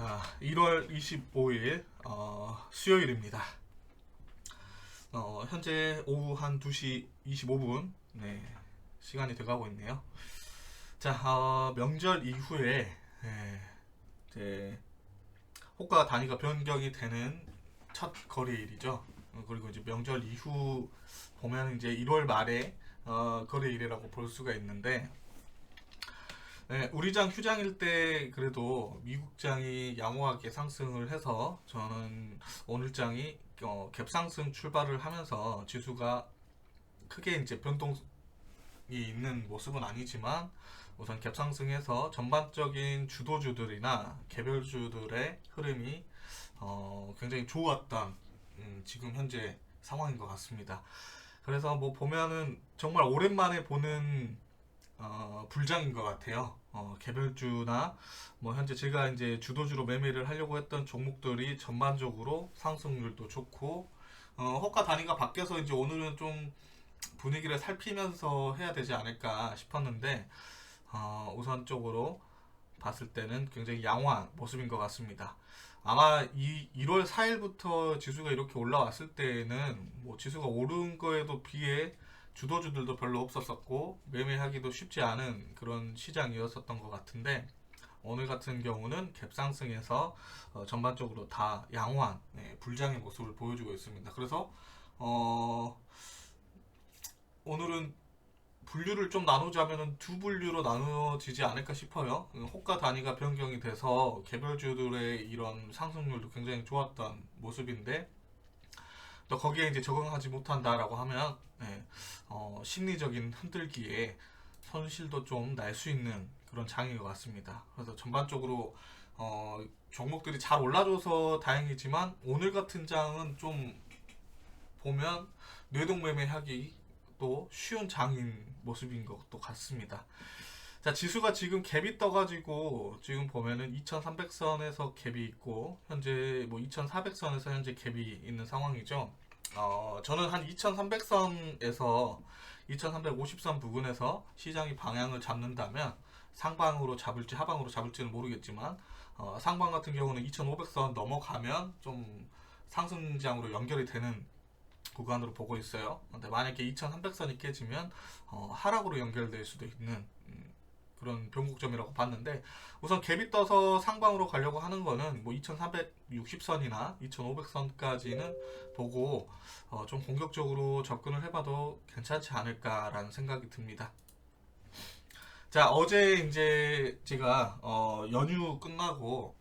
자, 1월 25일 어, 수요일입니다. 어, 현재 오후 한 2시 25분 네, 시간이 돼가고 있네요. 자, 어, 명절 이후에 예, 이제 호가 단위가 변경이 되는 첫 거래일이죠. 어, 그리고 이제 명절 이후 보면 이제 1월 말에 어, 거래일이라고 볼 수가 있는데 네, 우리 장 휴장일 때 그래도 미국 장이 양호하게 상승을 해서 저는 오늘 장이 어, 갭상승 출발을 하면서 지수가 크게 이제 변동이 있는 모습은 아니지만 우선 갭상승해서 전반적인 주도주들이나 개별주들의 흐름이 어, 굉장히 좋았던 음, 지금 현재 상황인 것 같습니다. 그래서 뭐 보면은 정말 오랜만에 보는 어, 불장인 것 같아요. 어, 개별주나 뭐 현재 제가 이제 주도주로 매매를 하려고 했던 종목들이 전반적으로 상승률도 좋고 어, 호가 단위가 바뀌어서 이제 오늘은 좀 분위기를 살피면서 해야 되지 않을까 싶었는데 어, 우선적으로 봤을 때는 굉장히 양호한 모습인 것 같습니다. 아마 이 1월 4일부터 지수가 이렇게 올라왔을 때에는 뭐 지수가 오른 거에도 비해 주도주들도 별로 없었었고 매매하기도 쉽지 않은 그런 시장이었었던 것 같은데 오늘 같은 경우는 갭상승에서 어, 전반적으로 다 양호한 네, 불장의 모습을 보여주고 있습니다. 그래서 어, 오늘은 분류를 좀 나누자면은 두 분류로 나누어지지 않을까 싶어요. 음, 호가 단위가 변경이 돼서 개별주들의 이런 상승률도 굉장히 좋았던 모습인데 또 거기에 이제 적응하지 못한다라고 하면 네, 어, 심리적인 흔들기에 손실도 좀 날 수 있는 그런 장인 것 같습니다. 그래서 전반적으로 어, 종목들이 잘 올라줘서 다행이지만 오늘 같은 장은 좀 보면 뇌동매매하기 또 쉬운 장인 모습인 것도 같습니다. 자, 지수가 지금 갭이 떠가지고 지금 보면은 2300선에서 갭이 있고 현재 뭐 2400선에서 현재 갭이 있는 상황이죠. 어, 저는 한 2300선에서 2350선 부근에서 시장이 방향을 잡는다면 상방으로 잡을지 하방으로 잡을지는 모르겠지만 어, 상방 같은 경우는 2500선 넘어가면 좀 상승장으로 연결이 되는 구간으로 보고 있어요. 근데 만약에 2300선이 깨지면 어, 하락으로 연결될 수도 있는 음, 그런 변곡점이라고 봤는데 우선 갭이 떠서 상방으로 가려고 하는 거는 뭐 2360선이나 2500선까지는 보고 어, 좀 공격적으로 접근을 해봐도 괜찮지 않을까라는 생각이 듭니다. 자 어제 이제 제가 어, 연휴 끝나고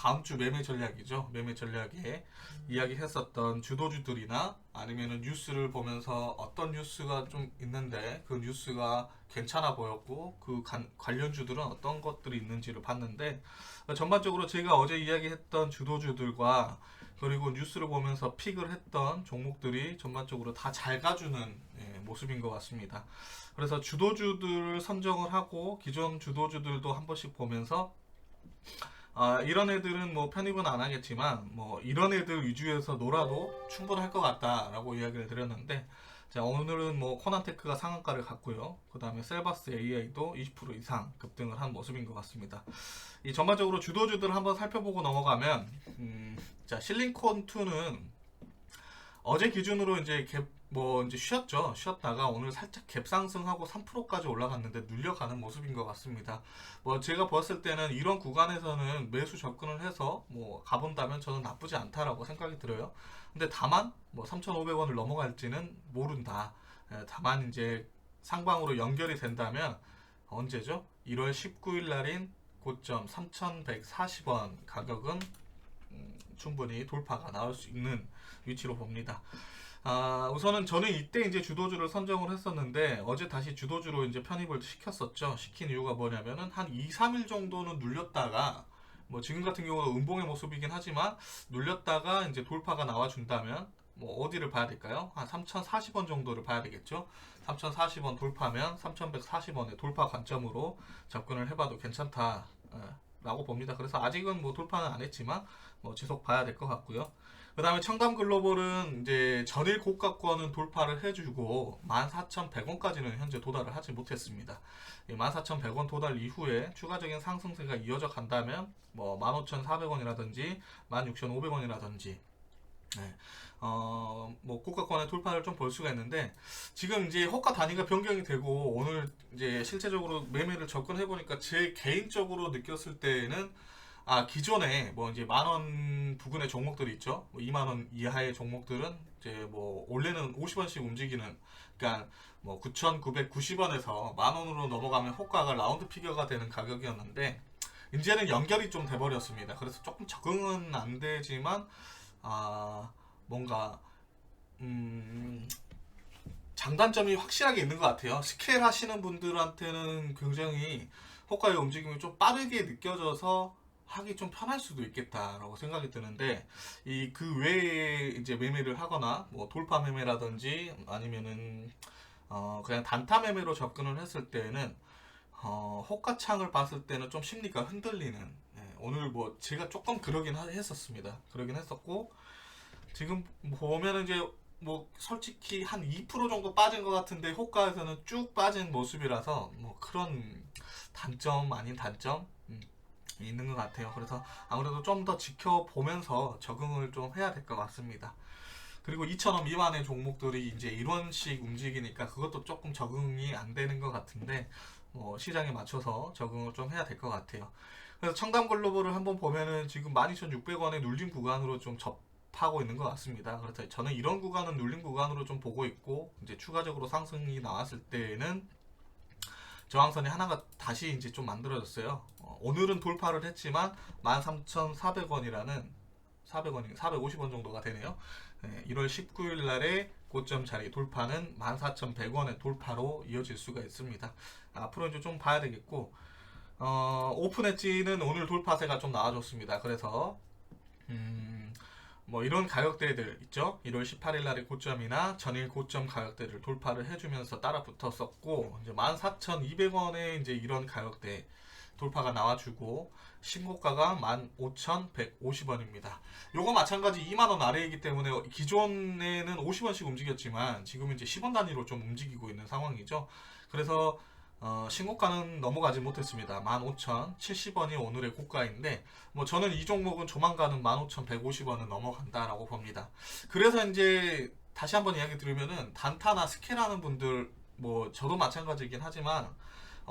다음 주 매매 전략이죠. 매매 전략에 이야기했었던 주도주들이나 아니면은 뉴스를 보면서 어떤 뉴스가 좀 있는데 그 뉴스가 괜찮아 보였고 그 간- 관련주들은 어떤 것들이 있는지를 봤는데 어, 전반적으로 제가 어제 이야기했던 주도주들과 그리고 뉴스를 보면서 픽을 했던 종목들이 전반적으로 다 잘 가주는 예, 모습인 것 같습니다. 그래서 주도주들을 선정을 하고 기존 주도주들도 한 번씩 보면서 아, 이런 애들은 뭐 편입은 안 하겠지만 뭐 이런 애들 위주에서 놀아도 충분할 것 같다라고 이야기를 드렸는데 자 오늘은 뭐 코난테크가 상한가를 갔고요. 그 다음에 셀바스 AI도 20% 이상 급등을 한 모습인 것 같습니다. 이 전반적으로 주도주들 한번 살펴보고 넘어가면 음, 자 실링콘2는 어제 기준으로 이제 갭, 뭐 이제 쉬었죠. 쉬었다가 오늘 살짝 갭 상승하고 3%까지 올라갔는데 눌려가는 모습인 것 같습니다. 뭐 제가 봤을 때는 이런 구간에서는 매수 접근을 해서 뭐 가본다면 저는 나쁘지 않다라고 생각이 들어요. 근데 다만 뭐 3,500원을 넘어갈지는 모른다. 에, 다만 이제 상방으로 연결이 된다면 언제죠? 1월 19일 날인 고점 3,140원 가격은 음, 충분히 돌파가 나올 수 있는 위치로 봅니다. 아, 우선은 저는 이때 이제 주도주를 선정을 했었는데 어제 다시 주도주로 이제 편입을 시켰었죠. 시킨 이유가 뭐냐면은 한 2, 3일 정도는 눌렸다가 뭐 지금 같은 경우는 음봉의 모습이긴 하지만 눌렸다가 이제 돌파가 나와 준다면 뭐 어디를 봐야 될까요? 한 3,040원 정도를 봐야 되겠죠. 3,040원 돌파면 3,140원의 돌파 관점으로 접근을 해봐도 괜찮다. 예, 라고 봅니다. 그래서 아직은 뭐 돌파는 안 했지만 뭐 지속 봐야 될 것 같고요. 그 다음에 청담 글로벌은 이제 전일 고가권은 돌파를 해주고 14,100원까지는 현재 도달을 하지 못했습니다. 14,100원 도달 이후에 추가적인 상승세가 이어져 간다면 뭐 15,400원이라든지 16,500원이라든지 네. 어, 뭐 고가권의 돌파를 좀 볼 수가 있는데 지금 이제 호가 단위가 변경이 되고 오늘 이제 실제적으로 매매를 접근해 보니까 제 개인적으로 느꼈을 때는 아 기존에 뭐 이제 만 원 부근의 종목들이 있죠. 뭐 2만 원 이하의 종목들은 이제 뭐 원래는 50원씩 움직이는 그러니까 뭐 9,990원에서 만 원으로 넘어가면 호가가 라운드 피겨가 되는 가격이었는데 이제는 연결이 좀 돼버렸습니다. 그래서 조금 적응은 안 되지만 아 뭔가 음 장단점이 확실하게 있는 것 같아요. 스케일 하시는 분들한테는 굉장히 호가의 움직임이 좀 빠르게 느껴져서 하기 좀 편할 수도 있겠다라고 생각이 드는데 이 그 외에 이제 매매를 하거나 뭐 돌파 매매라든지 아니면은 어 그냥 단타 매매로 접근을 했을 때는 어 호가창을 봤을 때는 좀 심리가 흔들리는 예, 오늘 뭐 제가 조금 그러긴 하- 했었습니다. 그러긴 했었고 지금 보면은 이제 뭐 솔직히 한 2% 정도 빠진 것 같은데 호가에서는 쭉 빠진 모습이라서 뭐 그런 단점 아닌 단점 음, 있는 것 같아요. 그래서 아무래도 좀 더 지켜보면서 적응을 좀 해야 될 것 같습니다. 그리고 2,000원 미만의 종목들이 이제 이런식 움직이니까 그것도 조금 적응이 안 되는 것 같은데 뭐 시장에 맞춰서 적응을 좀 해야 될 것 같아요. 그래서 청담 글로벌을 한번 보면은 지금 12,600원에 눌린 구간으로 좀 접 하고 있는 것 같습니다. 그래서 저는 이런 구간은 눌린 구간으로 좀 보고 있고 이제 추가적으로 상승이 나왔을 때에는 저항선이 하나가 다시 이제 좀 만들어졌어요. 어, 오늘은 돌파를 했지만 13,400원이라는 400원이 450원 정도가 되네요. 네, 1월 19일 날에 고점 자리 돌파는 14,100원의 돌파로 이어질 수가 있습니다. 앞으로 이제 좀 봐야 되겠고 어, 오픈 엣지는 오늘 돌파세가 좀 나와줬습니다. 그래서 음, 뭐 이런 가격대들 있죠. 1월 18일 날의 고점이나 전일 고점 가격대를 돌파를 해주면서 따라 붙었었고 이제 14,200원에 이제 이런 가격대 돌파가 나와주고 신고가가 15,150원입니다. 요거 마찬가지 2만 원 아래이기 때문에 기존에는 50원씩 움직였지만 지금 이제 10원 단위로 좀 움직이고 있는 상황이죠. 그래서 어, 신고가는 넘어가지 못했습니다. 15,070원이 오늘의 고가인데 뭐 저는 이 종목은 조만간은 15,150원은 넘어간다라고 봅니다. 그래서 이제 다시 한번 이야기 드리면은 단타나 스케라는 분들 뭐 저도 마찬가지이긴 하지만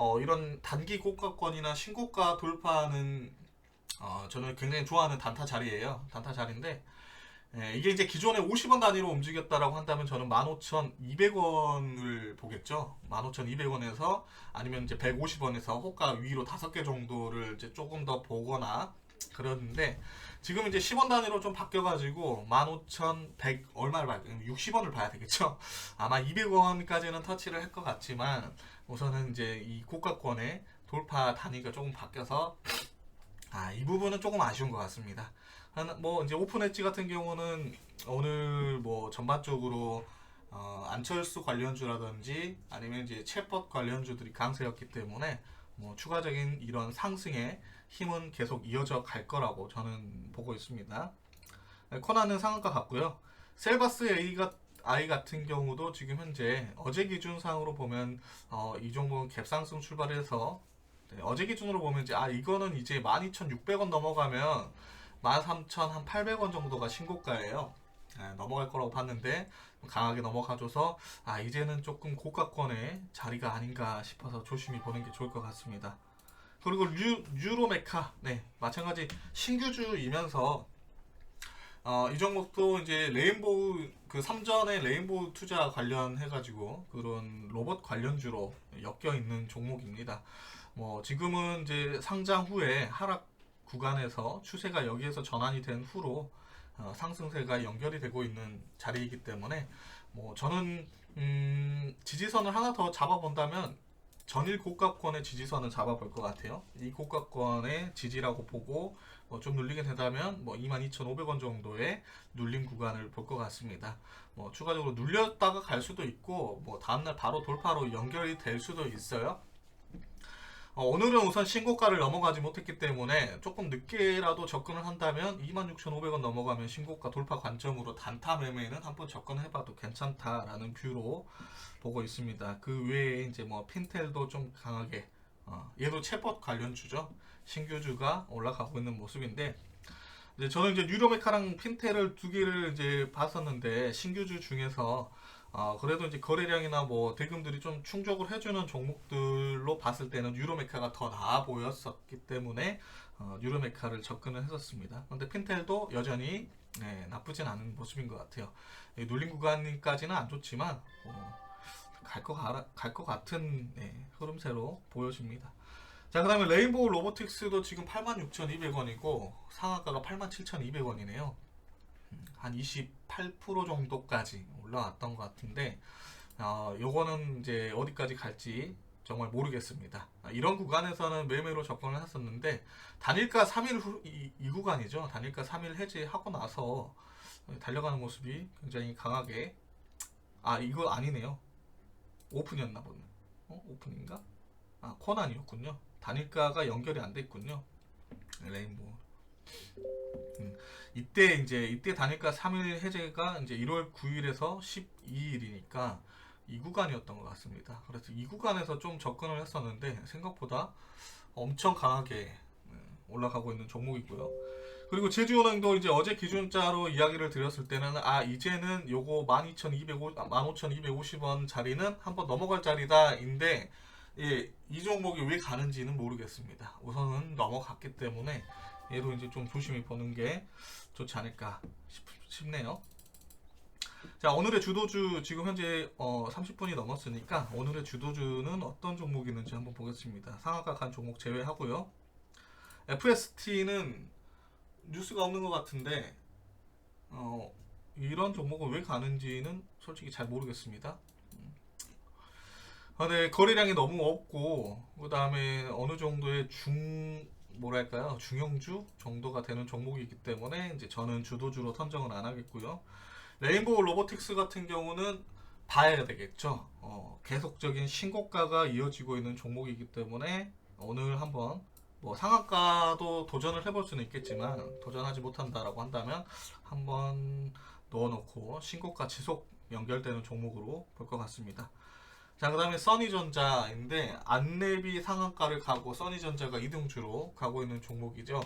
어, 이런 단기 고가권이나 신고가 돌파는 어, 저는 굉장히 좋아하는 단타 자리예요. 단타 자리인데 예, 이게 이제 기존에 50원 단위로 움직였다라고 한다면 저는 15,200원을 보겠죠. 15,200원에서 아니면 이제 150원에서 호가 위로 5개 정도를 이제 조금 더 보거나 그러는데 지금 이제 10원 단위로 좀 바뀌어 가지고 15,100 얼마를 봐야 60원을 봐야 되겠죠. 아마 200원까지는 터치를 할 것 같지만 우선은 이제 이 고가권의 돌파 단위가 조금 바뀌어서 아, 이 부분은 조금 아쉬운 것 같습니다. 뭐 이제 오픈 엣지 같은 경우는 오늘 뭐 전반적으로 어, 안철수 관련주라든지 아니면 이제 채법 관련주들이 강세였기 때문에 뭐 추가적인 이런 상승의 힘은 계속 이어져 갈 거라고 저는 보고 있습니다. 네, 코나는 상한가 같고요. 셀바스 A가 I 같은 경우도 지금 현재 어제 기준상으로 보면 어, 이 종목은 갭상승 출발해서 네, 어제 기준으로 보면 이제 아 이거는 이제 12,600원 넘어가면 13,800원 정도가 신고가예요. 네, 넘어갈 거라고 봤는데 강하게 넘어가줘서 아 이제는 조금 고가권의 자리가 아닌가 싶어서 조심히 보는 게 좋을 것 같습니다. 그리고 류, 유로메카 네 마찬가지 신규주이면서 어, 이 종목도 이제 레인보우 그 삼전의 레인보우 투자 관련해 가지고 그런 로봇 관련주로 엮여 있는 종목입니다. 뭐 지금은 이제 상장 후에 하락 구간에서 추세가 여기에서 전환이 된 후로 어, 상승세가 연결이 되고 있는 자리이기 때문에 뭐 저는 음, 지지선을 하나 더 잡아본다면 전일 고가권의 지지선을 잡아볼 것 같아요. 이 고가권의 지지라고 보고 뭐 좀 눌리게 된다면 뭐 22,500원 정도의 눌림 구간을 볼 것 같습니다. 뭐 추가적으로 눌렸다가 갈 수도 있고 뭐 다음날 바로 돌파로 연결이 될 수도 있어요. 어, 오늘은 우선 신고가를 넘어가지 못했기 때문에 조금 늦게라도 접근을 한다면 26,500원 넘어가면 신고가 돌파 관점으로 단타 매매는 한번 접근해봐도 괜찮다라는 뷰로 보고 있습니다. 그 외에 이제 뭐 핀텔도 좀 강하게 어, 얘도 챗봇 관련 주죠. 신규주가 올라가고 있는 모습인데 이제 저는 이제 유로메카랑 핀텔을 두 개를 이제 봤었는데 신규주 중에서 어, 그래도 이제 거래량이나 뭐 대금들이 좀 충족을 해주는 종목들로 봤을 때는 유로메카가 더 나아 보였었기 때문에 어, 유로메카를 접근을 했었습니다. 근데 핀텔도 여전히 네, 나쁘진 않은 모습인 것 같아요. 이 눌린 구간까지는 안 좋지만 갈것 갈것 같은 네, 흐름새로 보여집니다. 자, 그 다음에 레인보우 로보틱스도 지금 86,200원이고 상한가가 87,200원이네요. 한 28% 정도까지 올라왔던 것 같은데 어, 요거는 이제 어디까지 갈지 정말 모르겠습니다. 아, 이런 구간에서는 매매로 접근을 했었는데 단일가 3일 후, 이, 이 구간이죠. 단일가 3일 해제하고 나서 달려가는 모습이 굉장히 강하게 아 이거 아니네요. 오픈이었나 보네. 어? 오픈인가? 아 코난이었군요. 단일가가 연결이 안 됐군요. 레인보우. 음, 이때 이제 이때 단일가 3일 해제가 이제 1월 9일에서 12일이니까 이 구간이었던 것 같습니다. 그래서 이 구간에서 좀 접근을 했었는데 생각보다 엄청 강하게 음, 올라가고 있는 종목이고요. 그리고 제주은행도 이제 어제 기준자로 이야기를 드렸을 때는 아 이제는 요거 12,250 15,250원 자리는 한번 넘어갈 자리다인데 예, 이 종목이 왜 가는지는 모르겠습니다. 우선은 넘어갔기 때문에 얘도 이제 좀 조심히 보는 게 좋지 않을까 싶, 싶네요. 자 오늘의 주도주 지금 현재 어, 30분이 넘었으니까 오늘의 주도주는 어떤 종목이 있는지 한번 보겠습니다. 상한가 간 종목 제외하고요. FST는 뉴스가 없는 것 같은데 어, 이런 종목은 왜 가는지는 솔직히 잘 모르겠습니다. 아, 네, 거래량이 너무 없고 그 다음에 어느 정도의 중 뭐랄까요 중형주 정도가 되는 종목이기 때문에 이제 저는 주도주로 선정은 안 하겠고요. 레인보우 로보틱스 같은 경우는 봐야 되겠죠. 어, 계속적인 신고가가 이어지고 있는 종목이기 때문에 오늘 한번 뭐 상한가도 도전을 해볼 수는 있겠지만 도전하지 못한다라고 한다면 한번 넣어놓고 신고가 지속 연결되는 종목으로 볼 것 같습니다. 자, 그 다음에 써니전자인데, 안내비 상한가를 가고 써니전자가 이등주로 가고 있는 종목이죠.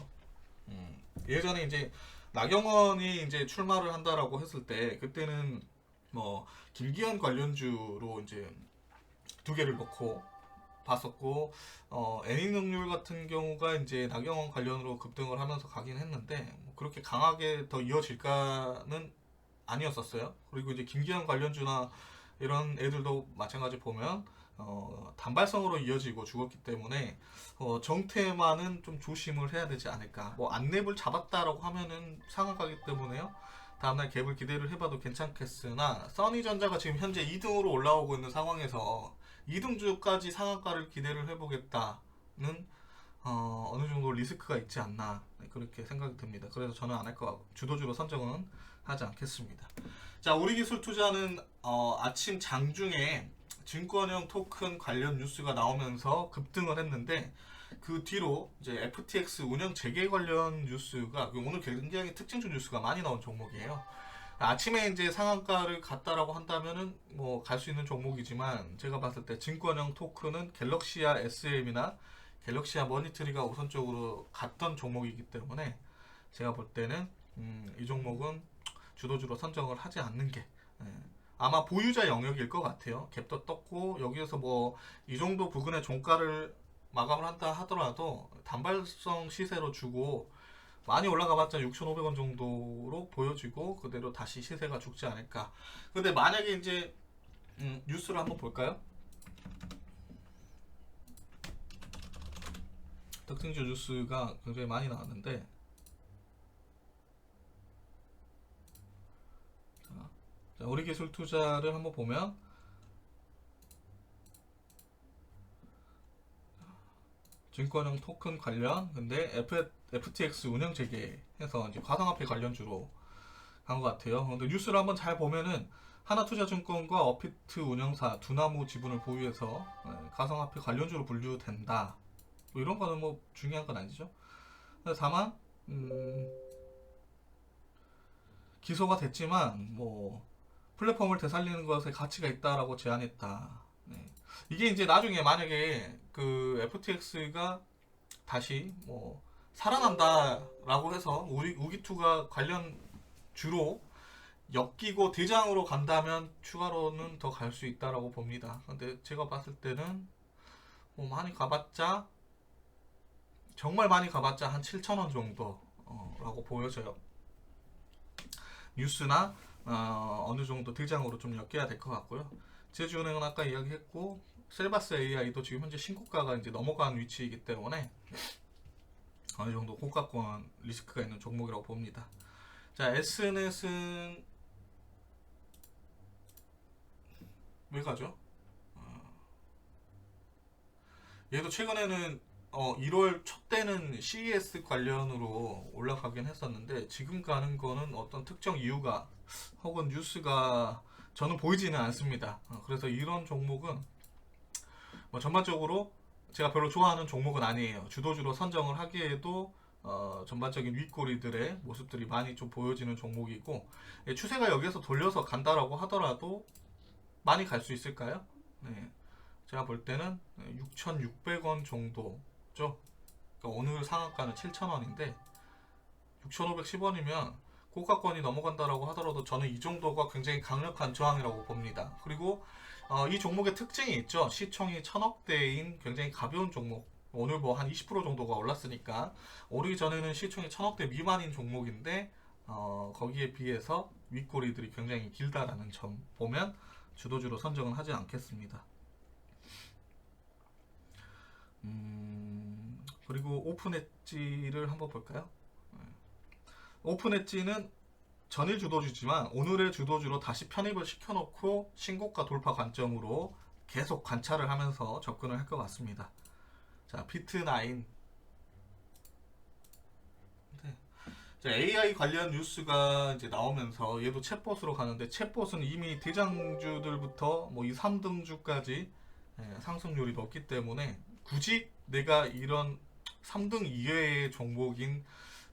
음, 예전에 이제 나경원이 이제 출마를 한다라고 했을 때, 그때는 뭐, 김기현 관련주로 이제 두 개를 넣고 봤었고, 어, 애니능률 같은 경우가 이제 나경원 관련으로 급등을 하면서 가긴 했는데, 뭐 그렇게 강하게 더 이어질까는 아니었었어요. 그리고 이제 김기현 관련주나 이런 애들도 마찬가지 보면 어, 단발성으로 이어지고 죽었기 때문에 어, 정태만은 좀 조심을 해야 되지 않을까. 뭐 안랩을 잡았다라고 하면은 상한가기 때문에요. 다음날 갭을 기대를 해봐도 괜찮겠으나 써니전자가 지금 현재 2등으로 올라오고 있는 상황에서 2등주까지 상한가를 기대를 해보겠다는 어, 어느 정도 리스크가 있지 않나 그렇게 생각이 듭니다. 그래서 저는 안할거 주도주로 선정은 하지 않겠습니다. 자, 우리 기술 투자는 어, 아침 장중에 증권형 토큰 관련 뉴스가 나오면서 급등을 했는데 그 뒤로 이제 FTX 운영 재개 관련 뉴스가 오늘 굉장히 특징주 뉴스가 많이 나온 종목이에요. 아침에 이제 상한가를 갔다라고 한다면은 뭐 갈 수 있는 종목이지만 제가 봤을 때 증권형 토큰은 갤럭시아 SM이나 갤럭시아 머니트리가 우선적으로 갔던 종목이기 때문에 제가 볼 때는 음, 이 종목은 주도주로 선정을 하지 않는 게 예, 아마 보유자 영역일 것 같아요. 갭도 떴고 여기에서 뭐 이 정도 부근의 종가를 마감을 한다 하더라도 단발성 시세로 주고 많이 올라가봤자 6,500원 정도로 보여지고 그대로 다시 시세가 죽지 않을까. 근데 만약에 이제 음, 뉴스를 한번 볼까요? 특징주 뉴스가 굉장히 많이 나왔는데 자, 우리 기술 투자를 한번 보면 증권형 토큰 관련 근데 F, FTX 운영 재개해서 이제 가상화폐 관련주로 간 것 같아요. 근데 뉴스를 한번 잘 보면은 하나투자증권과 어피트 운영사 두나무 지분을 보유해서 네, 가상화폐 관련주로 분류된다. 뭐 이런 거는 뭐 중요한 건 아니죠. 다만 음, 기소가 됐지만 뭐 플랫폼을 되살리는 것에 가치가 있다라고 제안했다. 네. 이게 이제 나중에 만약에 그 FTX가 다시 뭐 살아난다라고 해서 우리 우기투가 관련 주로 엮이고 대장으로 간다면 추가로는 더 갈 수 있다라고 봅니다. 근데 제가 봤을 때는 뭐 많이 가봤자 정말 많이 가봤자 한 7천 원 정도라고 보여져요. 뉴스나 어, 어느 정도 대장으로 좀 엮여야 될 것 같고요. 제주은행은 아까 이야기했고 셀바스 AI도 지금 현재 신고가가 이제 넘어간 위치이기 때문에 어느 정도 호가권 리스크가 있는 종목이라고 봅니다. 자, S넷은 왜 가죠? 어, 얘도 최근에는 어, 1월 초 때는 CES 관련으로 올라가긴 했었는데 지금 가는 거는 어떤 특정 이유가 혹은 뉴스가 저는 보이지는 않습니다. 어, 그래서 이런 종목은 뭐 전반적으로 제가 별로 좋아하는 종목은 아니에요. 주도주로 선정을 하기에도 어, 전반적인 윗꼬리들의 모습들이 많이 좀 보여지는 종목이고 예, 추세가 여기에서 돌려서 간다라고 하더라도 많이 갈 수 있을까요? 네. 제가 볼 때는 6,600원 정도죠. 그러니까 오늘 상한가는 7,000원인데 6,510원이면 고가권이 넘어간다라고 하더라도 저는 이 정도가 굉장히 강력한 저항이라고 봅니다. 그리고 어, 이 종목의 특징이 있죠. 시총이 천억대인 굉장히 가벼운 종목. 오늘 뭐 한 20% 정도가 올랐으니까 오르기 전에는 시총이 천억대 미만인 종목인데 어, 거기에 비해서 윗꼬리들이 굉장히 길다라는 점 보면 주도주로 선정은 하지 않겠습니다. 음, 그리고 오픈 엣지를 한번 볼까요? 네. 오픈 엣지는 전일 주도주지만 오늘의 주도주로 다시 편입을 시켜놓고 신고가 돌파 관점으로 계속 관찰을 하면서 접근을 할 것 같습니다. 자, 비트9. 네. 자, AI 관련 뉴스가 이제 나오면서 얘도 챗봇으로 가는데 챗봇은 이미 대장주들부터 뭐 이 3등주까지 예, 상승률이 높기 때문에 굳이 내가 이런 3등 이외의 종목인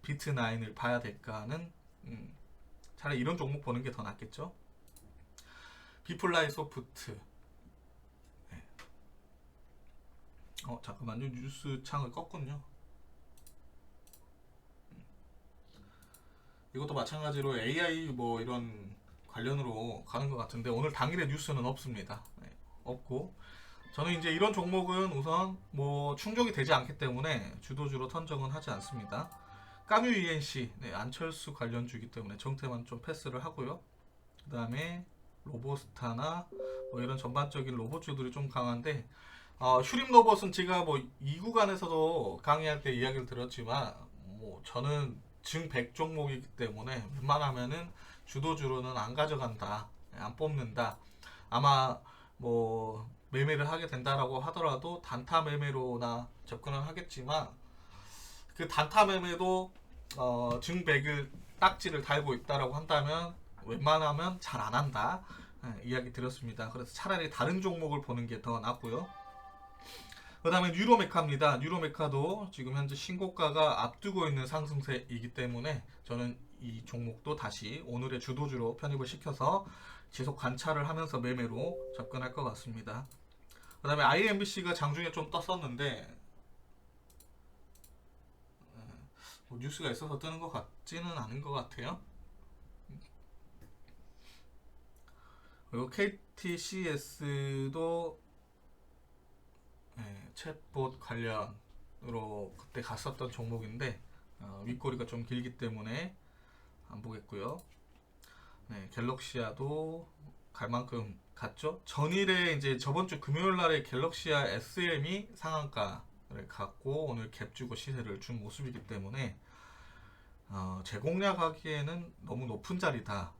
비트 9을 봐야 될까는 음, 차라리 이런 종목 보는 게 더 낫겠죠. 비플라이 소프트. 네. 어 잠깐만요 뉴스 창을 껐군요. 음. 이것도 마찬가지로 AI 뭐 이런 관련으로 가는 것 같은데 오늘 당일의 뉴스는 없습니다. 네, 없고 저는 이제 이런 종목은 우선 뭐 충족이 되지 않기 때문에 주도주로 선정은 하지 않습니다. 까뮤 ENC 네, 안철수 관련주이기 때문에 정태만 좀 패스를 하고요. 그 다음에 로보스타나 뭐 이런 전반적인 로봇주들이 좀 강한데 어, 휴림 로봇은 제가 뭐 이 구간에서도 강의할 때 이야기를 들었지만 뭐 저는 증 100 종목이기 때문에 웬만하면은 주도주로는 안 가져간다, 안 뽑는다. 아마 뭐 매매를 하게 된다라고 하더라도 단타 매매로나 접근을 하겠지만 그 단타 매매도 어, 증백을 딱지를 달고 있다라고 한다면 웬만하면 잘 안 한다 예, 이야기 드렸습니다. 그래서 차라리 다른 종목을 보는 게 더 낫고요. 그 다음에 뉴로메카입니다. 뉴로메카도 지금 현재 신고가가 앞두고 있는 상승세이기 때문에 저는 이 종목도 다시 오늘의 주도주로 편입을 시켜서 지속 관찰을 하면서 매매로 접근할 것 같습니다. 그 다음에 IMBC가 장중에 좀 떴었는데 뭐 뉴스가 있어서 뜨는 것 같지는 않은 것 같아요. 그리고 KTCS도 네, 챗봇 관련으로 그때 갔었던 종목인데 어, 윗꼬리가 좀 길기 때문에 안 보겠고요. 네, 갤럭시아도 갈 만큼 갔죠. 전일에 이제 저번 주 금요일 날에 갤럭시아 SM이 상한가 를 갖고 오늘 갭 주고 시세를 준 모습이기 때문에 어, 제공략하기에는 너무 높은 자리다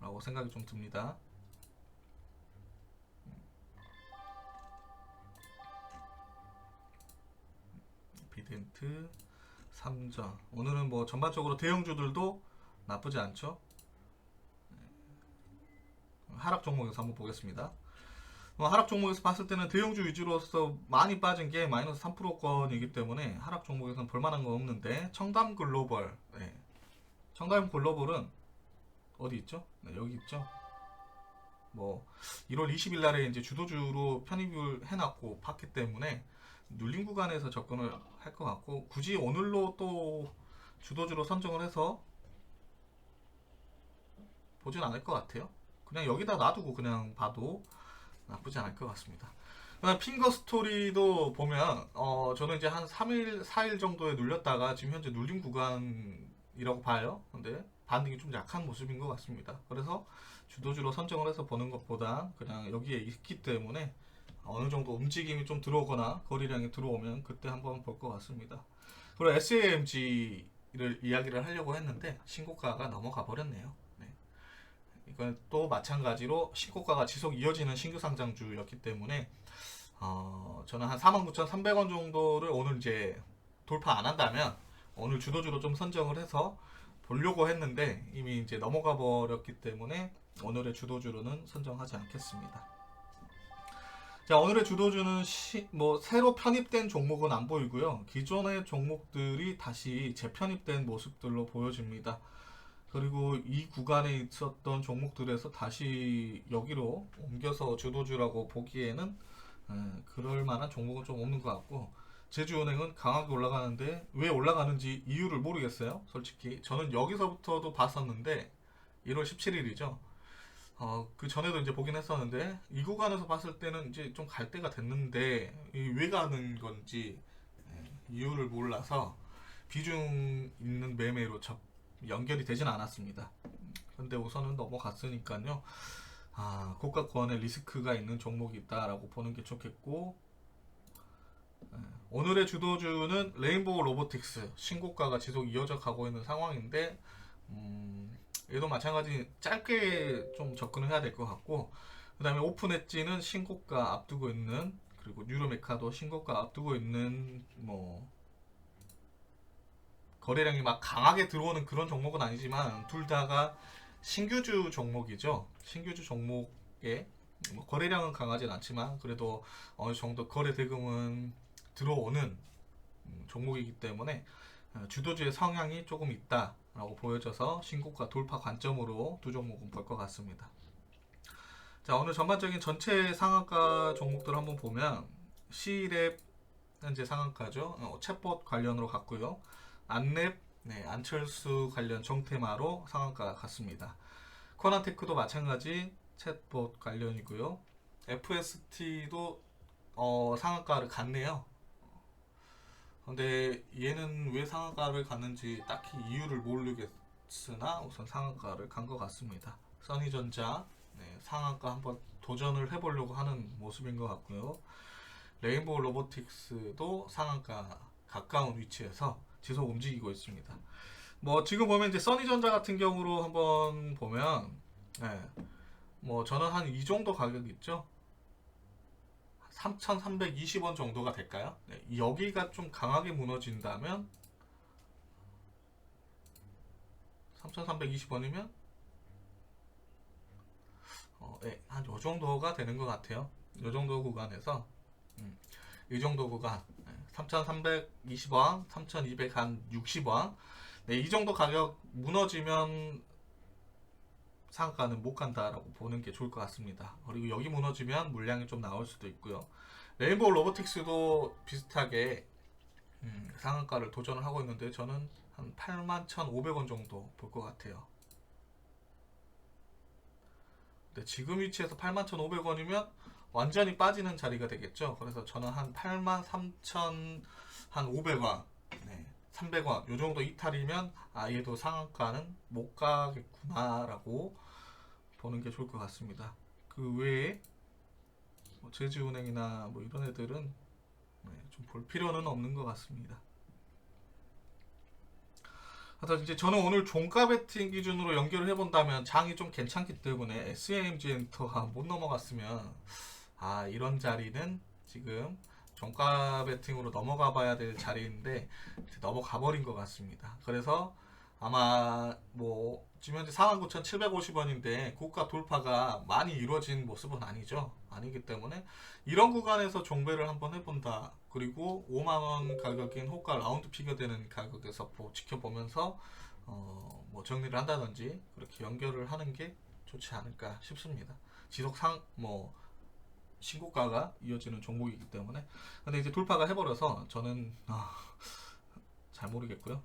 라고 생각이 좀 듭니다. 비덴트 3전 오늘은 뭐 전반적으로 대형주들도 나쁘지 않죠. 하락 종목에서 한번 보겠습니다. 어, 하락 종목에서 봤을 때는 대형주 위주로서 많이 빠진 게 마이너스 3%권이기 때문에 하락 종목에서는 볼만한 건 없는데 청담 글로벌, 네. 청담 글로벌은 어디 있죠? 네, 여기 있죠. 뭐 1월 20일 날에 이제 주도주로 편입을 해놨고 봤기 때문에 눌림 구간에서 접근을 할 것 같고 굳이 오늘로 또 주도주로 선정을 해서 보진 않을 것 같아요. 그냥 여기다 놔두고 그냥 봐도 나쁘지 않을 것 같습니다. 핑거 스토리도 보면 어 저는 이제 한 3일 4일 정도에 눌렸다가 지금 현재 눌림 구간이라고 봐요. 근데 반등이 좀 약한 모습인 것 같습니다. 그래서 주도주로 선정을 해서 보는 것보다 그냥 여기에 있기 때문에 어느 정도 움직임이 좀 들어오거나 거래량이 들어오면 그때 한번 볼 것 같습니다. 그리고 SAMG를 이야기를 하려고 했는데 신고가가 넘어가 버렸네요. 또 마찬가지로 신고가가 지속 이어지는 신규 상장주였기 때문에 어, 저는 한 49,300원 정도를 오늘 이제 돌파 안 한다면 오늘 주도주로 좀 선정을 해서 보려고 했는데 이미 이제 넘어가 버렸기 때문에 오늘의 주도주로는 선정하지 않겠습니다. 자, 오늘의 주도주는 시, 뭐 새로 편입된 종목은 안 보이고요. 기존의 종목들이 다시 재편입된 모습들로 보여집니다. 그리고 이 구간에 있었던 종목들에서 다시 여기로 옮겨서 주도주라고 보기에는 에, 그럴 만한 종목은 좀 없는 것 같고 제주은행은 강하게 올라가는데 왜 올라가는지 이유를 모르겠어요. 솔직히 저는 여기서부터도 봤었는데 1월 17일이죠. 어, 그 전에도 이제 보긴 했었는데 이 구간에서 봤을 때는 이제 좀 갈 때가 됐는데 이왜 가는 건지 예, 이유를 몰라서 비중 있는 매매로 접, 연결이 되진 않았습니다. 근데 우선은 넘어갔으니까요. 아, 고가권에 리스크가 있는 종목이 있다라고 보는 게 좋겠고 예, 오늘의 주도주는 레인보우 로보틱스 신고가가 지속 이어져 가고 있는 상황인데 음, 얘도 마찬가지 짧게 좀 접근을 해야 될 것 같고 그 다음에 오픈 엣지는 신고가 앞두고 있는 그리고 뉴로메카도 신고가 앞두고 있는 뭐 거래량이 막 강하게 들어오는 그런 종목은 아니지만 둘 다가 신규주 종목이죠 신규주 종목에 뭐 거래량은 강하진 않지만 그래도 어느 정도 거래 대금은 들어오는 음, 종목이기 때문에 어, 주도주의 성향이 조금 있다라고 보여져서 신고가 돌파 관점으로 두 종목은 볼 것 같습니다. 자 오늘 전반적인 전체 상한가 종목들 한번 보면 C랩 현재 상한가죠. 어, 챗봇 관련으로 갔고요. 안랩, 네, 안철수 관련 정테마로 상한가 갔습니다. 코난테크도 마찬가지 챗봇 관련이고요. FST도 어, 상한가를 갔네요. 근데 얘는 왜 상한가를 갔는지 딱히 이유를 모르겠으나 우선 상한가를 간 것 같습니다. 써니전자 네, 상한가 한번 도전을 해보려고 하는 모습인 것 같고요. 레인보우 로보틱스도 상한가 가까운 위치에서 지속 움직이고 있습니다. 뭐 지금 보면 이제 써니전자 같은 경우로 한번 보면 네, 뭐 저는 한 이 정도 가격 있죠. 3,320원 정도가 될까요? 네, 여기가 좀 강하게 무너진다면 3,320원이면 어, 네, 한요 정도가 되는 것 같아요. 요 정도 구간에서 음, 이 정도 구간 네, 3,320원, 3,260원 네, 이 정도 가격 무너지면 상한가는 못 간다라고 보는 게 좋을 것 같습니다. 그리고 여기 무너지면 물량이 좀 나올 수도 있고요. 레인보우 로보틱스도 비슷하게 음, 상한가를 도전을 하고 있는데 저는 한 81,500원 정도 볼 것 같아요. 근데 지금 위치에서 83,500원이면 완전히 빠지는 자리가 되겠죠. 그래서 저는 한 83,500원, 네, 300원 요 정도 이탈이면 아 얘도 상한가는 못 가겠구나라고 보는 게 좋을 것 같습니다. 그 외에 뭐 제주은행이나 뭐 이런 애들은 네, 좀볼 필요는 없는 것 같습니다. 하여튼 이제 저는 오늘 종가 베팅 기준으로 연결을 해본다면 장이 좀 괜찮기 때문에 SMG 엔터가 못 넘어갔으면 아 이런 자리는 지금 종가 베팅으로 넘어가 봐야 될 자리인데 넘어가 버린 것 같습니다. 그래서 아마 뭐 지금 현재 49,750원인데 고가 돌파가 많이 이루어진 모습은 아니죠. 아니기 때문에 이런 구간에서 종배를 한번 해본다. 그리고 5만 원 가격인 호가 라운드 피겨 되는 가격에서 보- 지켜보면서 어, 뭐 정리를 한다든지 그렇게 연결을 하는 게 좋지 않을까 싶습니다. 지속 상 뭐 신고가가 이어지는 종목이기 때문에 근데 이제 돌파가 해버려서 저는 아, 잘 모르겠고요.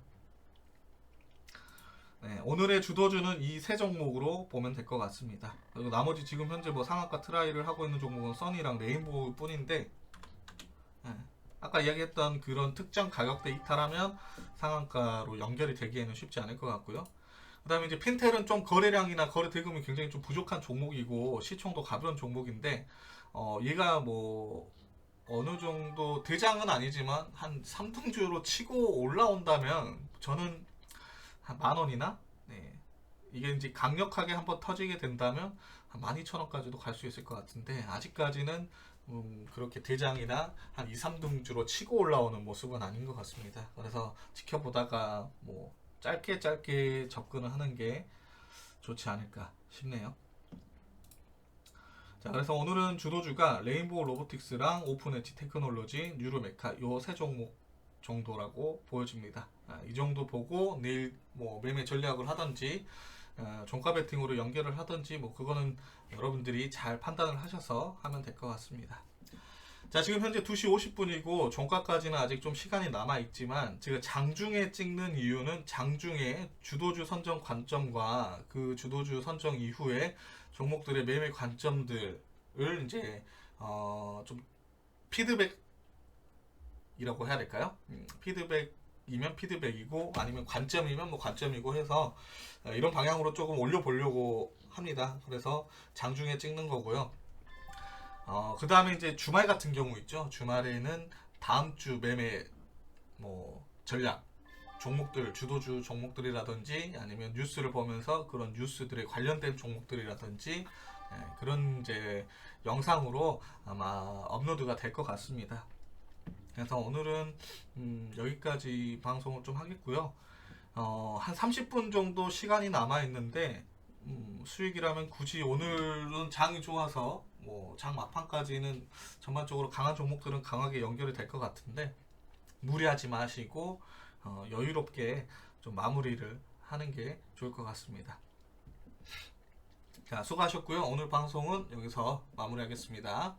네, 오늘의 주도주는 이 세 종목으로 보면 될 것 같습니다. 그리고 나머지 지금 현재 뭐 상한가 트라이를 하고 있는 종목은 써니랑 레인보우 뿐인데 네, 아까 이야기했던 그런 특정 가격대 이탈하면 상한가로 연결이 되기에는 쉽지 않을 것 같고요. 그 다음에 이제 핀텔은 좀 거래량이나 거래 대금이 굉장히 좀 부족한 종목이고 시총도 가벼운 종목인데 어 얘가 뭐 어느 정도 대장은 아니지만 한 3등주로 치고 올라온다면 저는 한 만 원이나 네. 이게 이제 강력하게 한번 터지게 된다면 한 12,000원까지도 갈 수 있을 것 같은데 아직까지는 음, 그렇게 대장이나 한 2, 3등주로 치고 올라오는 모습은 아닌 것 같습니다. 그래서 지켜보다가 뭐 짧게 짧게 접근을 하는 게 좋지 않을까 싶네요. 자, 그래서 오늘은 주도주가 레인보우 로보틱스랑 오픈 엣지 테크놀로지, 뉴로메카 요 세 종목 정도라고 보여집니다. 아, 이 정도 보고 내일 뭐 매매 전략을 하든지 아, 종가 베팅으로 연결을 하든지 뭐 그거는 여러분들이 잘 판단을 하셔서 하면 될 것 같습니다. 자 지금 현재 2시 50분이고 종가까지는 아직 좀 시간이 남아 있지만 제가 장중에 찍는 이유는 장중에 주도주 선정 관점과 그 주도주 선정 이후에 종목들의 매매 관점들을 이제 어, 좀 피드백이라고 해야 될까요? 음, 피드백 이면 피드백이고 아니면 관점이면 뭐 관점이고 해서 어, 이런 방향으로 조금 올려보려고 합니다. 그래서 장중에 찍는 거고요. 어, 그 다음에 이제 주말 같은 경우 있죠. 주말에는 다음 주 매매 뭐 전략 종목들 주도주 종목들이라든지 아니면 뉴스를 보면서 그런 뉴스들에 관련된 종목들이라든지 예, 그런 이제 영상으로 아마 업로드가 될 것 같습니다. 그래서 오늘은 음, 여기까지 방송을 좀 하겠고요. 어, 한 30분 정도 시간이 남아 있는데 음, 수익이라면 굳이 오늘은 장이 좋아서 뭐 장 막판까지는 전반적으로 강한 종목들은 강하게 연결이 될 것 같은데 무리하지 마시고 어, 여유롭게 좀 마무리를 하는 게 좋을 것 같습니다. 자, 수고하셨고요. 오늘 방송은 여기서 마무리하겠습니다.